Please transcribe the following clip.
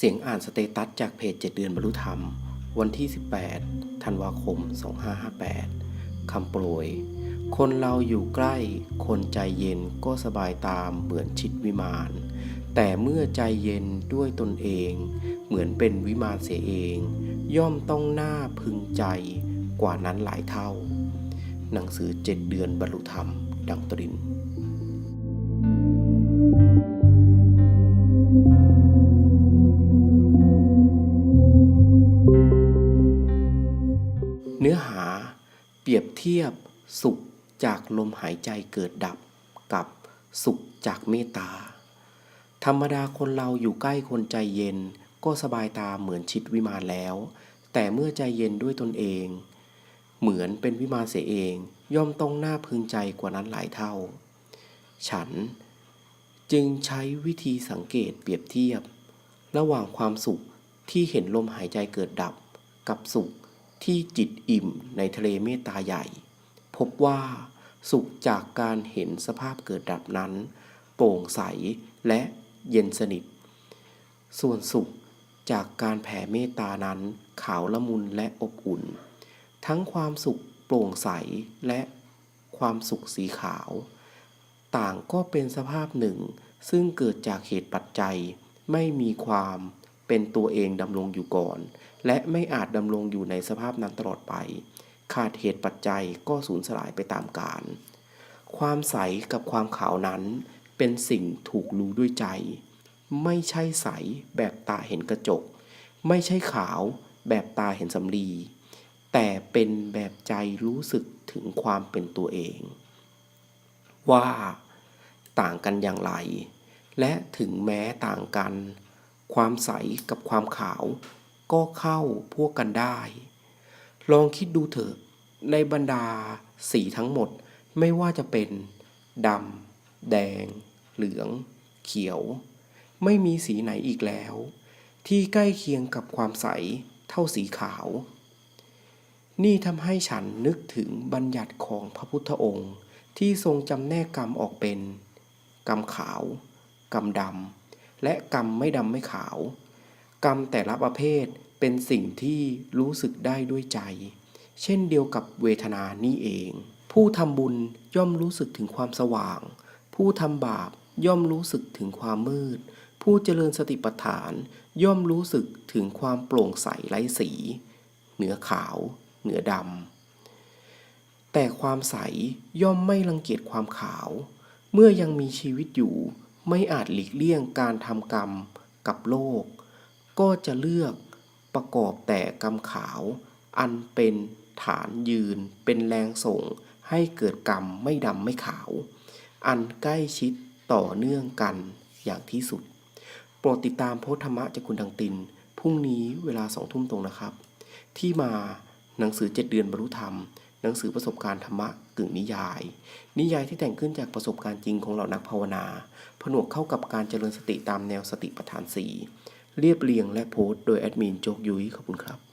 เสียงอ่านสเตตัสจากเพจ 7 เดือนบรรลุธรรม วันที่ 18 ธันวาคม 2558 คำโปรย คนเราอยู่ใกล้ คนใจเย็นก็สบายตามเหมือนชิดวิมาน แต่เมื่อใจเย็นด้วยตนเอง เหมือนเป็นวิมานเสียเอง ย่อมต้องหน่าพึงใจกว่านั้นหลายเท่า หนังสือ 7 เดือนบรรลุธรรม ดังตริน เนื้อหาเปรียบเทียบสุขจากลมหายใจเกิดดับกับสุขจากเมตตา ธรรมดาคนเราอยู่ใกล้คนใจเย็นก็สบายตาเหมือนชิดวิมานแล้ว แต่เมื่อใจเย็นด้วยตนเอง เหมือนเป็นวิมานเสียเอง ย่อมต้องน่าพึงใจกว่านั้นหลายเท่า ฉันจึงใช้วิธีสังเกตเปรียบเทียบ ระหว่างความสุขที่เห็นลมหายใจเกิดดับกับสุข ที่จิตอิ่มในทะเลเมตตาใหญ่ พบว่าสุขจากการเห็นสภาพเกิดดับนั้น โปร่งใสและเย็นสนิท ส่วนสุขจากการแผ่เมตตานั้นขาวละมุนและอบอุ่น ทั้งความสุขโปร่งใสและความสุขสีขาว ต่างก็เป็นสภาพหนึ่งซึ่งเกิดจากเหตุปัจจัยไม่มีความ เป็นตัวเองดำรงอยู่ก่อน และไม่อาจดำรงอยู่ในสภาพนั้นตลอดไป ขาดเหตุปัจจัยก็สูญสลายไปตามกาลความใสกับความขาวนั้น เป็นสิ่งถูกรู้ด้วยใจ ไม่ใช่ใสแบบตาเห็นกระจก ไม่ใช่ขาวแบบตาเห็นสำลีแต่เป็นแบบใจรู้สึกถึงความเป็นตัวเอง ว่าต่างกันอย่างไร และถึงแม้ต่างกัน ความใสกับความขาว ก็เข้าพวกกันได้ ลองคิดดูเถอะ ในบรรดาสีทั้งหมดไม่ว่าจะเป็นดำแดง เหลือง เขียว ไม่มีสีไหนอีกแล้ว ที่ใกล้เคียงกับความใสเท่าสีขาว นี่ทำให้ฉันนึกถึงบัญญัติของพระพุทธองค์ที่ทรงจำแนกกรรมออกเป็น กรรมขาว กรรมดำ และกรรมไม่ดำไม่ขาว กรรมแต่ละประเภทเป็นสิ่งที่รู้สึกได้ด้วยใจ เช่นเดียวกับเวทนานี่เอง ผู้ทำบุญย่อมรู้สึกถึงความสว่าง ผู้ทำบาปย่อมรู้สึกถึงความมืด ผู้เจริญสติปัฏฐานย่อมรู้สึกถึงความโปร่งใสไร้สี เหนือขาว เหนือดำแต่ความใสย่อมไม่รังเกียจความขาว เมื่อยังมีชีวิตอยู่ ไม่อาจหลีกเลี่ยงการทำกรรมกับโลก ก็จะเลือกประกอบแต่กรรมขาว อันเป็นฐานยืนเป็นแรงส่ง ให้เกิดกรรมไม่ดำไม่ขาว อันใกล้ชิดต่อเนื่องกันอย่างที่สุด โปรดติดตามโพธรรมะจากคุณดังติน พรุ่งนี้เวลาสองทุ่มตรงนะครับ ที่มาหนังสือ7เดือนบรรลุธรรม หนังสือประสบการณ์ธรรมะกึ่งนิยาย นิยายที่แต่งขึ้นจากประสบการณ์จริงของเหล่านักภาวนา ผนวกเข้ากับการเจริญสติตามแนวสติปัฏฐาน 4 เรียบเรียงและโพสต์โดยแอดมินโจกยุ้ยขอบคุณครับ